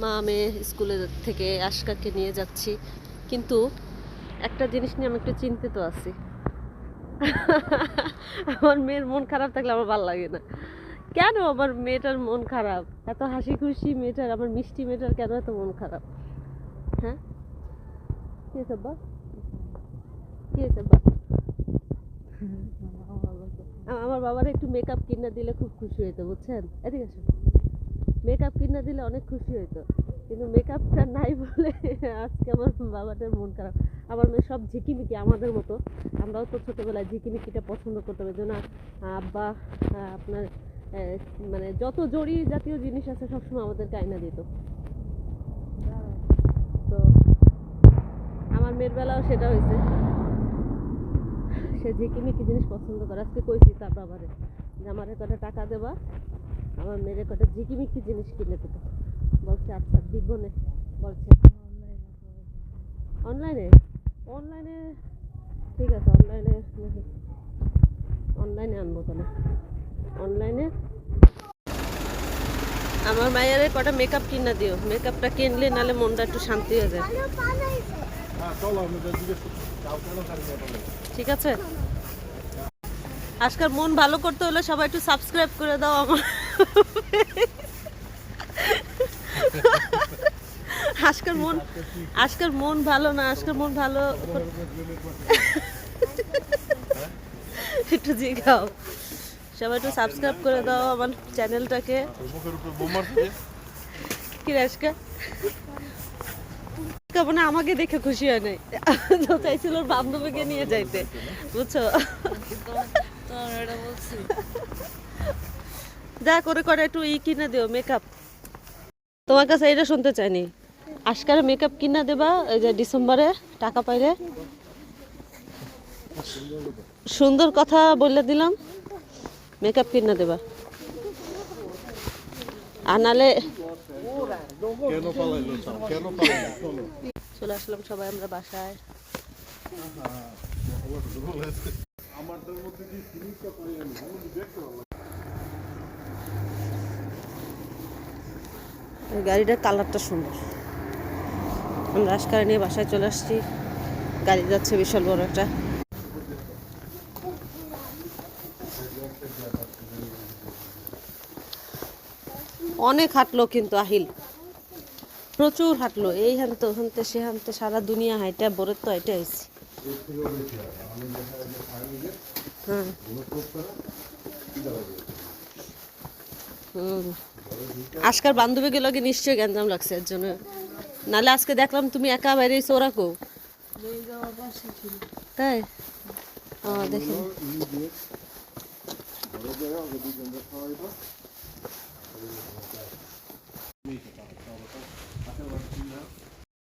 মা মেয়ে স্কুলে থেকে আশকাকে নিয়ে যাচ্ছি। কিন্তু একটা জিনিস নিয়ে আমি একটু চিন্তিত আছি। আমার মেয়ের মন খারাপ থাকলে আমার ভালো লাগে না। কেন আমার মেয়েটার মন খারাপ? এত হাসি খুশি মেয়েটার, আমার মিষ্টি মেয়েটার কেন এত মন খারাপ? হ্যাঁ? কি কি আমার বাবার একটু মেকআপ কিনে দিলে খুব খুশি হইতো, বুঝছেন? এদিকে আসুন। মেকআপ কিনে দিলে অনেক খুশি হইতো। কিন্তু মেকআপটা নাই বলে আজকে আমার বাবাটার মন খারাপ। আমার মেয়ে সব ঝিকিমিকি আমাদের মতো। আমরাও তো ছোটোবেলায় ঝিকিমিকিটা পছন্দ করতাম। এই জন্য আব্বা আপনার মানে যত জড়ি জাতীয় জিনিস আছে সবসময় আমাদেরকে আয়না দিত। তো আমার মেয়ের বেলাও সেটা হয়েছে। সে ঝিকিমিকি জিনিস পছন্দ করে। আজকে কইছি তার বাবারে যে, আমার কটা টাকা দেবা। আমার মেয়ের কটা ঝিকিমিকি জিনিস কিনে দেবো। বলছে আচ্ছা দিব নে। বলছে অনলাইনে? অনলাইনে ঠিক আছে অনলাইনে অনলাইনে আনব তাহলে। অনলাইনে? আমার মায়ের কটা মেকআপ কিনা দিও। মেকআপটা কিনলে নালে মনটা একটু শান্তি হয়ে যায়। হ্যাঁ? ঠিক আছে? আজকাল মন ভালো করতে হলে সবাই একটু সাবস্ক্রাইব করে দাও আমার। আজকাল মন আজকাল মন ভালো না আজকাল মন ভালো একটু জিগাও। সবাই একটু সাবস্ক্রাইব করে দাও আমার চ্যানেলটাকে কি রে আজকে? মানে আমাকে দেখে খুশি হয় নাই। তো চাইছিল ওর বান্ধবীকে নিয়ে যাইতে, বুঝছ? যা করে করে একটু ই কিনে দিও মেকআপ তোমার কাছে এটা শুনতে চাইনি। আজকাল মেকআপ কিনা দেবা এই যে ডিসেম্বরে টাকা পাইলে সুন্দর কথা বলে দিলাম মেকআপ কিনা দেবা। আর নালে কেন পালাইলো চাও কেন পালাইলো? চলো আসলাম সবাই আমরা বাসায়। মধ্যে। গাড়িটার কালারটা সুন্দর। আমরা আজকাল নিয়ে বাসায় চলে আসছি। গাড়ি যাচ্ছে বিশাল বড় একটা। অনেক হাঁটলো কিন্তু আহিল। প্রচুর হাঁটলো। এই হানতে হানতে সে হানতে সারা দুনিয়া হাইটা, বরের তো হাইটা আইছি। হ্যাঁ। আজকাল বান্ধবী গেলে কি নিশ্চয়ই গ্যাঞ্জাম লাগছে এর জন্য। নালে আজকে দেখলাম তুমি একা বাইরে ওরাকো তাই? ও, দেখি।